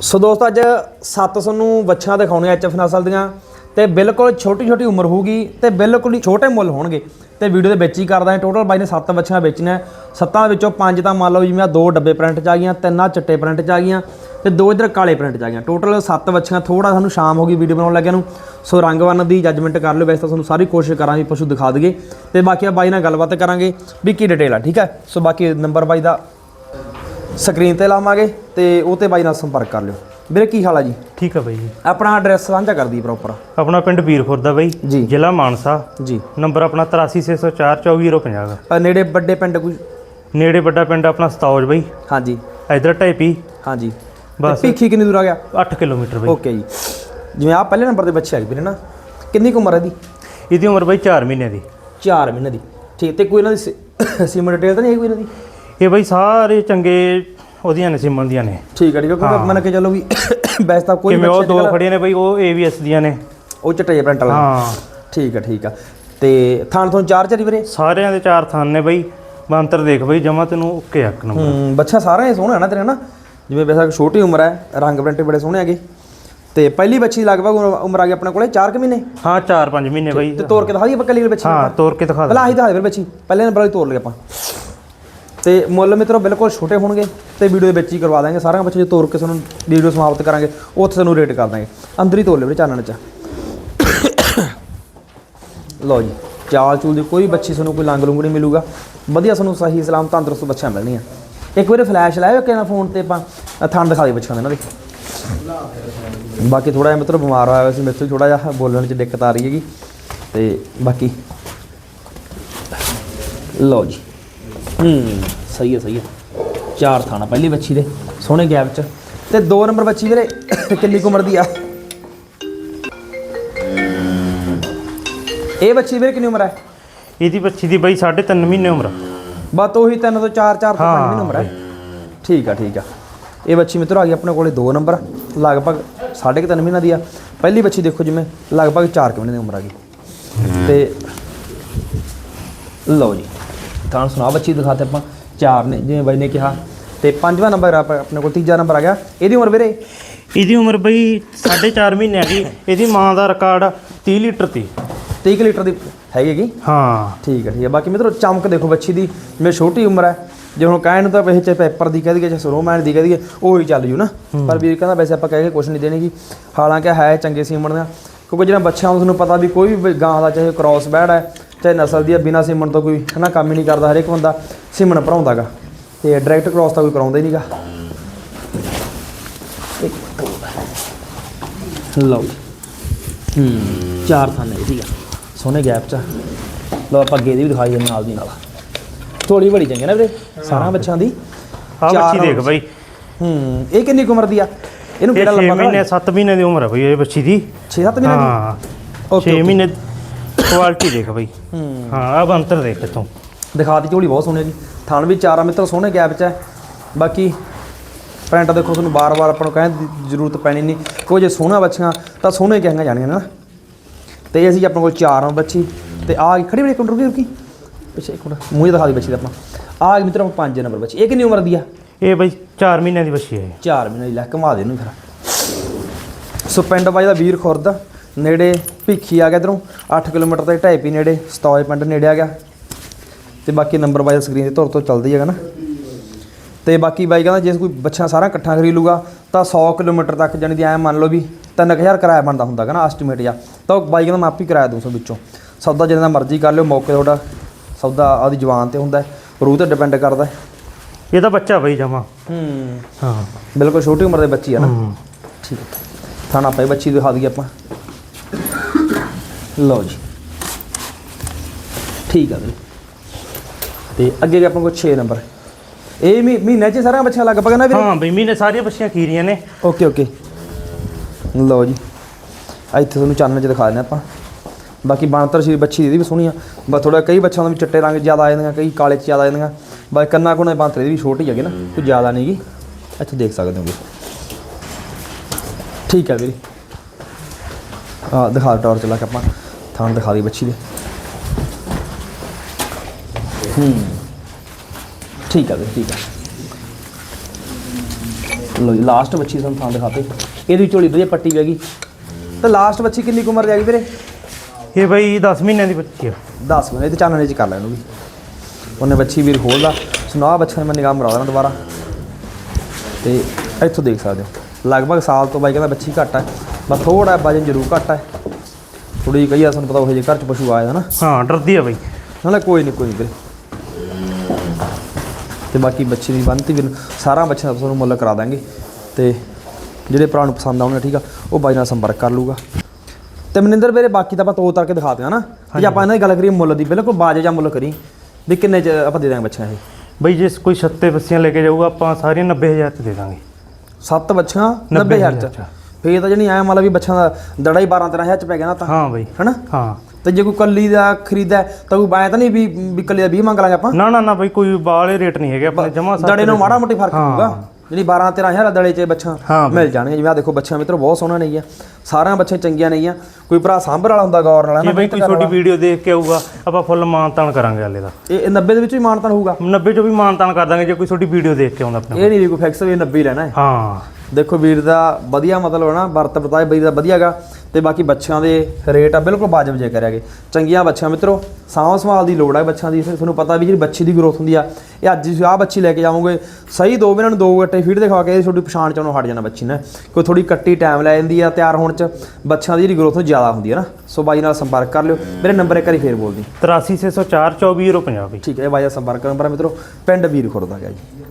ਸੋ ਦੋਸਤੋ, ਅੱਜ ਸੱਤ ਤੁਹਾਨੂੰ ਵੱਛਾਂ ਦਿਖਾਉਣੇ ਐਚਐਫ ਨਸਲ ਦੀਆਂ। ਤੇ ਬਿਲਕੁਲ ਛੋਟੀ ਛੋਟੀ ਉਮਰ ਹੋਊਗੀ ਤੇ ਬਿਲਕੁਲ ਹੀ ਛੋਟੇ ਮੁੱਲ ਹੋਣਗੇ। ਤੇ ਵੀਡੀਓ ਦੇ ਵਿੱਚ ਹੀ ਕਰਦਾ ਹਾਂ ਟੋਟਲ ਬਾਈ ਨੇ ਸੱਤ ਵੱਛਾਂ ਵੇਚਣੀਆਂ। ਸੱਤਾਂ ਵਿੱਚੋਂ ਪੰਜ ਤਾਂ ਮੰਨ ਲਓ ਜਿਵੇਂ ਦੋ ਡੱਬੇ ਪ੍ਰਿੰਟ ਚ ਆ ਗਈਆਂ, ਤਿੰਨਾਂ ਚਿੱਟੇ ਪ੍ਰਿੰਟ ਚ ਆ ਗਈਆਂ ਤੇ ਦੋ ਇਧਰ ਕਾਲੇ ਪ੍ਰਿੰਟ ਚ ਆ ਗਈਆਂ। ਟੋਟਲ ਸੱਤ ਵੱਛੀਆਂ ਥੋੜਾ ਸਾਨੂੰ ਸ਼ਾਮ ਹੋ ਗਈ ਵੀਡੀਓ ਬਣਾਉਣ ਲੱਗਿਆ ਨੂੰ। ਸੋ ਰੰਗ ਵੰਨ ਦੀ ਜੱਜਮੈਂਟ ਕਰ ਲਿਓ। ਵੈਸੇ ਤਾਂ ਤੁਹਾਨੂੰ ਸਾਰੀ ਕੋਸ਼ਿਸ਼ ਕਰਾਂਗੇ, ਪਸ਼ੂ ਦਿਖਾ ਦਈਏ। ਤੇ ਬਾਕੀ ਆ ਬਾਈ ਨਾਲ ਗੱਲਬਾਤ ਕਰਾਂਗੇ ਵੀ ਕੀ ਡਿਟੇਲ ਆ, ਠੀਕ ਹੈ? ਸੋ ਬਾਕੀ ਨੰਬਰ ਬਾਈ ਦਾ ਸਕਰੀਨ ਤੇ ਲਾਵਾਂਗੇ ਤੇ ਉਹ ਤੇ ਬਾਈ ਨਾਲ ਸੰਪਰਕ ਕਰ ਲਿਓ। ਵੀਰੇ ਕੀ ਹਾਲ ਆ ਜੀ? ਠੀਕ ਆ ਬਾਈ ਜੀ। ਆਪਣਾ ਐਡਰੈਸ ਸਾਂਝਾ ਕਰ ਦੀ ਪ੍ਰੋਪਰ ਆਪਣਾ ਪਿੰਡ ਵੀਰਖੁਰ ਦਾ ਬਾਈ ਜੀ। ਜ਼ਿਲ੍ਹਾ ਮਾਨਸਾ। ਜੀ। ਨੰਬਰ ਆਪਣਾ 83604 24050 ਦਾ। ਅ, ਨੇੜੇ ਵੱਡੇ ਪਿੰਡ ਕੋਈ? ਨੇੜੇ ਵੱਡਾ ਪਿੰਡ ਆਪਣਾ ਸਤੌਜ ਬਾਈ। ਹਾਂਜੀ। ਇਧਰ ਢਾਈਪੀ ਹਾਂਜੀ। ਬਸ। ਭੀਖੀ ਕਿੰਨੀ ਦੂਰ ਆ ਗਿਆ? 8 ਕਿਲੋਮੀਟਰ ਬਾਈ। ਓਕੇ ਜੀ। ਜਿਵੇਂ ਆ ਪਹਿਲੇ ਨੰਬਰ ਦੇ ਬੱਚੇ ਆ ਗਏ ਵੀਰੇ ਨਾ ਕਿੰਨੀ ਕੁ ਉਮਰ ਹੈ ਦੀ ਇਹਦੀ ਉਮਰ ਬਾਈ 4 ਮਹੀਨੇ ਦੀ। 4 ਮਹੀਨੇ ਦੀ। ਠੀਕ ਤੇ ਕੋਈ ਇਹਨਾਂ ਦੀ ਸੀਮਾ ਡਿਟੇਲ ਤਾਂ ਨਹੀਂ ਹੈ ਕੋਈ ਇਹਨਾਂ ਦੀ? ਇਹ ਬਾਈ ਸਾਰੇ ਚੰਗੇ ਉਹਦੀਆਂ ਨੇ ਸਿਮਨ ਦੀਆਂ ਨੇ। ਠੀਕ ਹੈ ਠੀਕ ਹੈ ਕਿਉਂਕਿ ਮੰਨ ਕੇ ਚੱਲੋ ਵੀ ਬੈਸ ਤਾਂ ਕੋਈ ਕਿਵੇਂ ਉਹ ਦੋ ਖੜੀਆਂ ਨੇ ਬਾਈ ਉਹ ਏਵੀਐਸ ਦੀਆਂ ਨੇ। ਉਹ ਚਿੱਟੇ ਪ੍ਰਿੰਟ ਵਾਲਾ ਹਾਂ। ਠੀਕ ਹੈ ਠੀਕ ਆ। ਤੇ ਥਾਣ ਤੋਂ ਚਾਰ ਚਰੀ ਵੀਰੇ? ਸਾਰਿਆਂ ਦੇ ਚਾਰ ਥਾਨ ਨੇ ਬਾਈ। ਬੰਤਰ ਦੇਖ ਬਾਈ ਜਮਾ ਤੈਨੂੰ ਓਕੇ ਇੱਕ ਨੰਬਰ। ਹੂੰ ਬੱਚਾ ਸਾਰਾ ਹੀ ਸੋਹਣਾ ਹੈ ਨਾ ਤੇਰੇ ਨਾ ਜਿਵੇਂ ਵੈਸਾ ਛੋਟੀ ਉਮਰ ਹੈ ਰੰਗ ਪ੍ਰਿੰਟ ਬੜੇ ਸੋਹਣੇ ਹੈਗੇ। ਤੇ ਪਹਿਲੀ ਬੱਚੀ ਲਗਭਗ ਉਮਰ- ਆ ਗਈ ਆਪਣੇ ਕੋਲੇ 4 ਕੁ ਮਹੀਨੇ? ਹਾਂ 4-5 ਮਹੀਨੇ ਬਾਈ। ਤੇ ਤੋਰ ਕੇ ਦਿਖਾ ਦਈਏ ਆਪਾਂ ਕੱਲੀ ਬੱਚੀ ਹਾਂ ਤੋਰ ਕੇ ਦਿਖਾ ਦੇ ਪਹਿਲਾਂ ਆਹੀ ਦਿਖਾ ਦੇ ਫਿਰ ਬੱਚੀ। ਪਹਿਲੇ ਨੰਬਰ ਵਾਲੀ ਤੋਰ ਲਈ ਆਪਾਂ। ਤੇ ਮੁੱਲ ਮਿੱਤਰੋ ਬਿਲਕੁਲ ਛੋਟੇ ਹੋਣਗੇ ਤੇ ਵੀਡੀਓ ਦੇ ਵਿੱਚ ਹੀ ਕਰਵਾ ਦਾਂਗੇ। ਸਾਰਿਆਂ ਬੱਚੇ ਜੇ ਤੋਰ ਕੇ ਤੁਹਾਨੂੰ ਵੀਡੀਓ ਸਮਾਪਤ ਕਰਾਂਗੇ, ਉੱਥੇ ਤੁਹਾਨੂੰ ਰੇਟ ਕਰ ਦਾਂਗੇ। ਅੰਦਰ ਹੀ ਤੋਰ ਲਿਓ ਵੀਰੇ ਚਾਨਣ ਚ। ਲਓ ਜੀ, ਚਾਲ ਚੂਲ ਦੀ ਕੋਈ ਬੱਚੀ ਤੁਹਾਨੂੰ ਕੋਈ ਲੰਗ ਲੁੰਗ ਨਹੀਂ ਮਿਲੂਗਾ। ਵਧੀਆ ਤੁਹਾਨੂੰ ਸਹੀ, ਸਲਾਮ ਤੰਦਰੁਸਤ ਬੱਚਿਆਂ ਮਿਲਣੀਆਂ। ਇੱਕ ਵਾਰੀ ਫਲੈਸ਼ ਲਾਇਓ ਕਿ ਨਾ ਫੋਨ ਤੇ ਆਪਾਂ ਆਹ ਥਣ ਦਿਖਾ ਦੇ ਬੱਚਿਆਂ ਦੇ ਇਹਨਾਂ ਦੇ। ਬਾਕੀ ਥੋੜਾ ਜਿਹਾ ਮਿੱਤਰ ਬਿਮਾਰ ਹੋਇਆ ਹੋਇਆ ਸੀ, ਮੇਰੇ ਤੋਂ ਥੋੜਾ ਜਿਹਾ ਬੋਲਣ 'ਚ ਦਿੱਕਤ ਆ ਰਹੀ ਹੈਗੀ। ਤੇ ਬਾਕੀ, ਲਓ ਜੀ। ਹੂੰ ਸਹੀ ਹੈ ਸਹੀ ਹੈ। ਚਾਰ ਥਾਣਾ ਪਹਿਲੀ ਬੱਚੀ ਦੇ ਸੋਹਣੇ ਗੈਪ 'ਚ। ਤੇ ਦੋ ਨੰਬਰ ਬੱਚੀ ਵੀਰੇ ਕਿੰਨੀ ਕੁ ਉਮਰ ਦੀ ਆ? ਇਹ ਬੱਚੀ ਵੀਰੇ ਕਿੰਨੀ ਉਮਰ ਹੈ? ਇਹਦੀ ਬੱਚੀ ਦੀ ਬਾਈ 3.5 ਮਹੀਨੇ ਉਮਰ ਆ। ਬਸ ਉਹੀ ਤਿੰਨ ਤੋਂ 4 4 ਤੋਂ 5 ਹਾਂ, ਮਹੀਨੇ ਉਮਰ ਹੈ। ਠੀਕ ਆ ਠੀਕ ਆ। ਇਹ ਬੱਚੀ ਮਿੱਤਰ ਆ ਗਈ ਆਪਣੇ ਕੋਲੇ ਦੋ ਨੰਬਰ ਲਗਭਗ 3.5 ਮਹੀਨਾ ਦੀ ਆ। ਪਹਿਲੀ ਬੱਚੀ ਦੇਖੋ ਜਿਵੇਂ ਲਗਭਗ 4 ਮਹੀਨੇ ਦੀ ਉਮਰ ਆ ਗਈ। ਤੇ ਲਓ ਜੀ। ਤਾਂ ਸੁਣਾ ਬੱਚੀ ਦਿਖਾਤੇ ਆਪਾਂ ਚਾਰ ਨੇ ਜਿਵੇਂ ਬਾਈ ਨੇ ਕਿਹਾ। ਤੇ ਪੰਜਵਾਂ ਨੰਬਰ ਆਪਣੇ ਕੋਲ ਤੀਜਾ ਨੰਬਰ ਆ ਗਿਆ। ਇਹਦੀ ਉਮਰ ਵੀਰੇ? ਇਹਦੀ ਉਮਰ ਬਈ 4.5 ਮਹੀਨੇ ਹੈਗੀ ਇਹਦੀ ਮਾਂ ਦਾ ਰਿਕਾਰਡ 30 ਲੀਟਰ ਤੀ। 30 ਕੁ ਲੀਟਰ ਦੀ ਹੈਗੀ ਹੈਗੀ ਹਾਂ। ਠੀਕ ਹੈ ਠੀਕ ਹੈ ਬਾਕੀ ਮਿੱਤਰੋ ਚਮਕ ਦੇਖੋ ਬੱਚੀ ਦੀ। ਜਿਵੇਂ ਛੋਟੀ ਉਮਰ ਹੈ ਜੇ ਹੁਣ ਕਹਿਣ ਨੂੰ ਤਾਂ ਵੈਸੇ ਚਾਹੇ ਪੇਪਰ ਦੀ ਕਹਿ ਦਈਏ ਚਾਹੇ ਸਰੋਮੈਨ ਦੀ ਕਹਿ ਦਈਏ ਉਹ ਹੀ ਚੱਲ ਜੂ ਨਾ। ਪਰ ਵੀਰ ਕਹਿੰਦਾ ਵੈਸੇ ਆਪਾਂ ਕਹਿ ਕੇ ਕੁਝ ਨਹੀਂ ਦੇਣੇਗੀ ਹਾਲਾਂਕਿ ਹੈ ਚੰਗੇ ਸੀਮਣ ਦਾ। ਕਿਉਂਕਿ ਜਿਹੜਾ ਬੱਚਾ ਹੁੰਦਾ ਤੁਹਾਨੂੰ ਪਤਾ ਵੀ ਕੋਈ ਵੀ ਗਾਂ ਦਾ ਚਾਹੇ ਕ੍ਰਾਸ ਬੈਡ ਹੈ ਚਾਹੇ ਨਸਲ ਦੀ ਬਿਨਾ ਸੀਮਣ ਤੋਂ ਕੋਈ ਹਨਾ ਕੰਮ ਹੀ ਨਹੀਂ ਕਰਦਾ ਹਰੇਕ ਬੰਦਾ ਸੀਮਣ ਭਰਾਉਂਦਾਗਾ। ਤੇ ਡਾਇਰੈਕਟ ਕ੍ਰਾਸ ਤਾਂ ਕੋਈ ਕਰਾਉਂਦਾ ਹੀ ਨਹੀਂਗਾ। ਇੱਕ ਲਓ। ਹੂੰ ਚਾਰ ਥਾਨੇ ਠੀਕ ਆ ਸੋਹਣੇ ਗੈਪ ਚ। ਲਓ ਆਪਾਂ ਅੱਗੇ ਦੀ ਵੀ ਨਾਲ ਦੀ ਨਾਲ। ਥੋੜੀ ਬੜੀ ਚੰਗੀ ਨਾ ਵੀਰੇ। ਸਾਰਾ ਬੱਚਿਆਂ ਦੀ। ਬੱਚੀ ਦੇਖ ਬਈ। ਹੂੰ ਇਹ ਕਿੰਨੀ ਕੁ ਉਮਰ ਦੀ ਆ? ਇਹਨੂੰ ਇਹ ਕਿਹੜਾ 6 ਲੰਬਾ ਮਹੀਨੇ 7 ਮਹੀਨੇ ਦੀ ਉਮਰ ਹੈ ਬਈ ਇਹ ਬੱਚੀ ਦੀ। 6-7 ਮਹੀਨੇ ਦੀ? ਹਾਂ। ਓਕੇ 6 ਮਹੀਨੇ ਕੁਆਲਿਟੀ ਦੇਖ ਬਈ। ਹੂੰ। ਹਾਂ ਆ ਬੰਤਰ ਦੇਖ ਤੂੰ ਦਿਖਾਤੀ ਝੋਲੀ ਬਹੁਤ ਸੋਹਣੀ ਹੈ ਜੀ। ਥਣ ਵੀ ਚਾਰਾ ਮਿੱਤਰ ਸੋਹਣੇ ਗੈਪ ਚ ਹੈ। ਬਾਕੀ ਪ੍ਰਿੰਟ ਦੇਖੋ ਤੁਹਾਨੂੰ ਬਾਰ-ਬਾਰ ਆਪਾਂ ਨੂੰ ਕਹਿਣ ਦੀ ਜ਼ਰੂਰਤ ਪੈਣੀ ਨਹੀਂ। ਕੋਈ ਜੇ ਸੋਹਣਾ ਬੱਚੀਆਂ ਤਾਂ ਸੋਹਣੇ ਕਹਾਂਗਾ ਜਾਣੀਆਂ ਨਾ ਤੇ ਅਸੀਂ ਆਪਣੇ ਕੋਲ ਚਾਰ ਆ ਬੱਚੀ। ਤੇ ਆ ਖੜੀ ਬੜੀ ਕੰਟਰੋਲ ਰੁਕੀ ਪਿੱਛੇ ਇੱਕ ਮਿੰਟ ਮੂੰਹ ਦਿਖਾ ਦੀ ਬੱਚੀ ਦਾ ਆਪਣਾ। ਆ ਮਿੱਤਰ ਆਪਾਂ ਪੰਜ ਨੰਬਰ ਬੱਚੀ। ਇਹ ਕਿੰਨੀ ਉਮਰ ਦੀ ਆ? ਇਹ ਬਈ 4 ਮਹੀਨਿਆਂ ਦੀ ਬੱਚੀ ਹੈ ਇਹ। 4 ਮਹੀਨੇ ਦੀ ਲੈ ਘੁਮਾ ਦੇ ਇਹਨੂੰ ਫਿਰ। ਸੋ ਪਿੰਡ ਬਾਈ ਦਾ ਵੀਰ ਖੁਰਦ ਨੇੜੇ ਭੀਖੀ ਆ ਗਿਆ ਇਧਰੋਂ। 8 ਕਿਲੋਮੀਟਰ ਤੇ ਢਾਈਪੀ ਨੇੜੇ ਸਤੌਜ ਪਿੰਡ ਨੇੜੇ ਆ ਗਿਆ। ਤੇ ਬਾਕੀ ਨੰਬਰ ਦਾ ਸਕਰੀਨ ਤੇ ਤੁਰ ਤੋਂ ਚੱਲਦੀ ਹੈਗਾ ਨਾ। ਤੇ ਬਾਕੀ ਬਾਈ ਕਹਿੰਦਾ ਜੇ ਕੋਈ ਬੱਚਾ ਸਾਰਾ ਇਕੱਠਾ ਖਰੀਦ ਲੂਗਾ ਤਾਂ 100 ਕਿਲੋਮੀਟਰ ਤੱਕ ਜਾਣੀ ਦੀ ਐ ਮੰਨ ਲਓ ਵੀ 3000 ਕਿਰਾਇਆ ਬਣਦਾ ਹੁੰਦਾ ਹੈਗਾ ਨਾ ਐਸਟੀਮੇਟ ਜਾਂ ਤਾਂ ਉਹ ਬਾਈ ਕਹਿੰਦਾ ਮੈਂ ਆਪ ਹੀ ਕਿਰਾਇਆ ਦੂੰ ਸੋ ਵਿੱਚੋਂ। ਸੌਦਾ ਜਿੰਨਾ ਮਰਜ਼ੀ ਕਰ ਲਿਓ ਮੌਕੇ ਤੁਹਾਡਾ ਸੌਦਾ ਆਦੀ ਜਵਾਨ ਤੇ ਹੁੰਦਾ ਰੂਹ ਤੇ ਡਿਪੈਂਡ ਕਰਦਾ। ਇਹ ਤਾਂ ਬੱਚਾ ਬਈ ਜਮਾ। ਹੂੰ। ਹਾਂ। ਬਿਲਕੁਲ ਛੋਟੀ ਉਮਰ ਦੇ ਬੱਚੀ ਆ ਨਾ। ਠੀਕ ਥਾਣਾ ਪਈ ਬੱਚੀ ਦਿਖਾ ਦਈਏ ਆਪਾਂ। ਲਓ ਜੀ। ਠੀਕ ਆ ਵੀਰੇ। ਤੇ ਅੱਗੇ ਆਪਾਂ ਕੋਲ 6 ਨੰਬਰ ਇਹ ਮਹੀ- ਮਹੀਨੇ ਚ ਸਾਰਾ ਬੱਚਾ ਲਗਭਗ ਨਾ ਵੀਰੇ? ਹਾਂ ਬਈ ਮਹੀਨੇ ਸਾਰੀਆਂ ਬੱਚੀਆਂ ਖੀਰੀਆਂ ਨੇ। Okay okay. ਲਓ ਜੀ। ਆ ਇੱਥੇ ਤੁਹਾਨੂੰ ਚਾਨਣ ਚ ਦਿਖਾ ਦਿੰਦੇ ਆਪਾਂ। ਬਾਕੀ ਬਾਂਤਰ ਸ਼ੀਰ ਬੱਚੀ ਦੀ ਵੀ ਸੋਹਣੀ ਆ। ਬਸ ਥੋੜਾ ਕਈ ਬੱਚਿਆਂ ਦਾ ਵੀ ਚਿੱਟੇ ਰੰਗ ਜ਼ਿਆਦਾ ਆ ਜਾਂਦੀਆਂ ਕਈ ਕਾਲੇ ਚ ਜ਼ਿਆਦਾ ਆ ਜਾਂਦੀਆਂ ਬਸ ਕੰਨਾ ਕੋਨੇ ਬਾਂਤਰੇ ਦੀ ਵੀ ਛੋਟੀ ਹੈਗੀ ਨਾ ਕੋਈ ਜ਼ਿਆਦਾ ਨਹੀਂਗੀ ਇੱਥੇ ਦੇਖ ਸਕਦੇ ਹੋਗੇ ਠੀਕ ਹੈ ਵੀਰੇ। ਆ ਦਿਖਾ ਟਾਰ ਚਲਾ ਕੇ ਆਪਾਂ। ਥਾਂ ਦਿਖਾ ਦੀ ਬੱਚੀ ਦੇ। ਹੂੰ। ਠੀਕ ਹੈ ਵੀਰੇ ਠੀਕ ਹੈ ਲੋ ਜੀ ਲਾਸਟ ਬੱਚੀ ਤੁਹਾਨੂੰ ਥਾਂ ਦਿਖਾਤੇ। ਇਹਦੀ ਝੋਲੀ ਵਧੀਆ ਪੱਟੀ ਹੈਗੀ। ਤੇ ਲਾਸਟ ਬੱਚੀ ਕਿੰਨੀ ਕੁ ਉਮਰ ਦੀ ਹੈਗੀ ਵੀਰੇ? ਇਹ ਬਈ 10 ਮਹੀਨਿਆਂ ਦੀ ਬੱਚੀ ਆ। 10 ਮਿੰਟ ਇਹ ਤੇ ਚਾਨਣੇ ਚ ਕਰ ਲੈ ਇਹਨੂੰ ਵੀ। ਉਹਨੇ ਬੱਚੀ ਵੀਰ ਖੋਲਦਾ ਸੁਣਾ ਬੱਚਾ ਮੈਂ ਨਿਗਾਹ ਮਰਾ ਦੇਣਾ ਦੁਬਾਰਾ। ਤੇ ਇੱਥੋਂ ਦੇਖ ਸਕਦੇ ਹੋ। ਲਗਭਗ ਸਾਲ ਤੋਂ ਬਾਈ ਕਹਿੰਦਾ ਬੱਚੀ ਘੱਟ ਹੈ ਬਸ ਥੋੜਾ ਵਜਨ ਜ਼ਰੂਰ ਘੱਟ ਹੈ ਥੋੜੀ ਕਈ ਆ ਤੁਹਾਨੂੰ ਪਤਾ ਉਹ ਜੇ ਘਰ ਚ ਪਸ਼ੂ ਆਇਆ ਨਾ। ਹਾਂ ਡਰਦੀ ਆ ਬਈ। ਨਾਲੇ ਕੋਈ ਨਹੀਂ ਕੋਈ ਨਹੀਂ ਵੀਰੇ। ਤੇ ਬਾਕੀ ਬੱਚੇ ਦੀ ਬੰਨਤੀ ਵੀ ਸਾਰਾ ਬੱਚਿਆਂ ਦਾ ਤੁਹਾਨੂੰ ਮੁੱਲ ਕਰਾ ਦਾਂਗੇ। ਤੇ ਜਿਹੜੇ ਭਰਾ ਨੂੰ ਪਸੰਦ ਆਉਣਗੇ ਠੀਕ ਆ ਉਹ ਬਾਈ ਨਾਲ ਸੰਪਰਕ ਕਰ ਲੂਗਾ ਤੇ ਮਨਿੰਦਰ ਵੀਰੇ ਬਾਕੀ ਤਾਂ ਆਪਾਂ ਤੋ ਤਰ ਕੇ ਦਿਖਾ ਦਿਆਂ ਨਾ। ਜੇ ਆਪਾਂ ਇਹਨਾਂ ਦੀ ਗੱਲ ਕਰੀਏ ਮੁੱਲ ਦੀ ਬਿਲਕੁਲ ਬਾਜੇ ਜਾਂ ਮੁੱਲ ਕਰੀ ਵੀ ਕਿੰਨੇ ਚ ਆਪਾਂ ਦੇ ਦਾਂਗੇ ਬੱਚਿਆਂ ਇਹ? ਬਈ ਜੇ ਕੋਈ ਛੱਤੇ ਬੱਸੀਆਂ ਲੈ ਕੇ ਜਾਊਗਾ ਆਪਾਂ ਸਾਰੀਆਂ 90000 ਚ ਦੇ ਦਾਂਗੇ। ਸੱਤ ਬੱਚਿਆਂ 90000 ਚ। ਚ। ਫੇਰ ਤਾਂ ਜਣੀ ਆਇਆ ਮਤਲਬ ਵੀ ਬੱਚਿਆਂ ਦਾ ਦੜਾ ਹੀ 12 13000 ਚ ਪੈ ਗਿਆ ਨਾ ਤਾਂ। ਹਾਂ ਬਈ। ਹਨਾ? ਹਾਂ। ਤੇ ਜੇ ਕੋਈ ਕੱਲੀ ਦਾ ਖਰੀਦਾ ਤਾਂ ਕੋਈ ਬਾਇਆ ਤਾਂ ਨਹੀਂ ਵੀ ਵੀ ਕੱਲੀ ਦਾ 20 ਮੰਗ ਲਾਂਗੇ ਆਪਾਂ? ਨਾ ਨਾ ਨਾ ਬਈ ਕੋਈ ਬਾਲੇ ਰੇਟ ਨਹੀਂ ਹੈਗੇ ਆਪਣੇ ਜਮਾ ਦੜੇ ਨੂੰ ਮਾੜਾ ਮੋਟੀ ਫ਼ਰਕ। ਹੋਊਗਾ ਜਿਹੜੀ 12 13000 ਦਾ ਦੜੇ 'ਚ ਬੱਚਾ। ਮਿਲ ਜਾਣਗੇ। ਜਿਵੇਂ ਆ ਦੇਖੋ ਬੱਚਾ ਮਿੱਤਰੋ ਬਹੁਤ ਸੋਹਣਾ ਨਹੀਂ ਆ ਸਾਰਿਆਂ ਬੱਚੇ ਚੰਗੀਆਂ ਨਹੀਂ ਆ ਕੋਈ ਭਰਾ ਸਾਂਭਰ ਵਾਲਾ ਹੁੰਦਾ ਗੌਰ ਨਾਲ ਨਾ ਬਈ ਕੋਈ ਛੋਟੀ ਵੀਡੀਓ ਦੇਖ ਕੇ ਆਊਗਾ ਆਪਾਂ ਫੁੱਲ ਮਾਨਤਾਨ ਕਰਾਂਗੇ ਹਾਲੇ ਦਾ ਇਹ ਇਹ 90 ਦੇ ਵਿੱਚ ਵੀ ਮਾਨਤਾ ਹੋਊਗਾ? 90 ਚੋਂ ਵੀ ਮਾਨਤਾਨ ਕਰ ਦਾਂਗੇ ਜੇ ਕੋਈ ਛੋਟੀ ਵੀਡੀਓ ਦੇਖ ਕੇ ਆਉਂਦਾ ਆਪਣੇ ਇਹ ਨਹੀਂ ਵੀ ਕੋਈ ਫਿਕਸ ਵੀ 90 ਹੀ ਲੈਣਾ ਹੈ। ਹਾਂ। ਦੇਖੋ ਵੀਰ ਦਾ ਵਧੀਆ ਮਤਲਬ ਹੈ ਨਾ ਵਰਤ ਵਰਤਾਏ ਬਈ ਦਾ ਵਧੀਆਗਾ ਤੇ ਬਾਕੀ ਬੱਚਿਆਂ ਦੇ ਰੇਟ ਆ ਬਿਲਕੁਲ ਵਾਜਬ ਜੇ ਕਰਿਆਗੇ ਚੰਗੀਆਂ ਬੱਚਿਆਂ ਮਿੱਤਰੋ ਸਾਂਭ ਸੰਭਾਲ ਦੀ ਲੋੜ ਹੈ ਬੱਚਿਆਂ ਦੀ। ਤੁਹਾਨੂੰ ਪਤਾ ਵੀ ਜਿਹੜੀ ਬੱਚੀ ਦੀ ਗਰੋਥ ਹੁੰਦੀ ਆ ਇਹ ਅੱਜ ਤੁਸੀਂ ਆਹ ਬੱਚੀ ਲੈ ਕੇ ਜਾਵੋਗੇ ਸਹੀ ਦੋ ਇਹਨਾਂ ਨੂੰ ਦੋ ਗੱਟੇ ਫੀਡ ਦਿਖਾ ਕੇ ਤੁਹਾਡੀ ਪਛਾਣ ਚਾਉਣੋਂ ਹਟ ਜਾਣਾ ਬੱਚੀ ਨੇ। ਕੋਈ ਥੋੜੀ ਕੱਟੀ ਟਾਈਮ ਲੈ ਜਾਂਦੀ ਆ ਤਿਆਰ ਹੋਣ ਚ ਬੱਚਿਆਂ ਦੀ ਜਿਹੜੀ ਗਰੋਥ ਜ਼ਿਆਦਾ ਹੁੰਦੀ ਹੈ ਨਾ। ਸੋ ਬਾਈ ਨਾਲ ਸੰਪਰਕ ਕਰ ਲਿਓ। ਮੇਰੇ ਨੰਬਰ ਇੱਕ ਵਾਰੀ ਫੇਰ ਬੋਲ ਦੀ 83604 24050 ਬਈ ਠੀਕ ਹੈ ਬਾਈ ਦਾ ਸੰਪਰਕ ਨੰਬਰ ਹੈ ਮਿੱਤਰੋ। ਪਿੰਡ ਵੀਰ ਖੁਰਦਾ ਗਿਆ ਜੀ।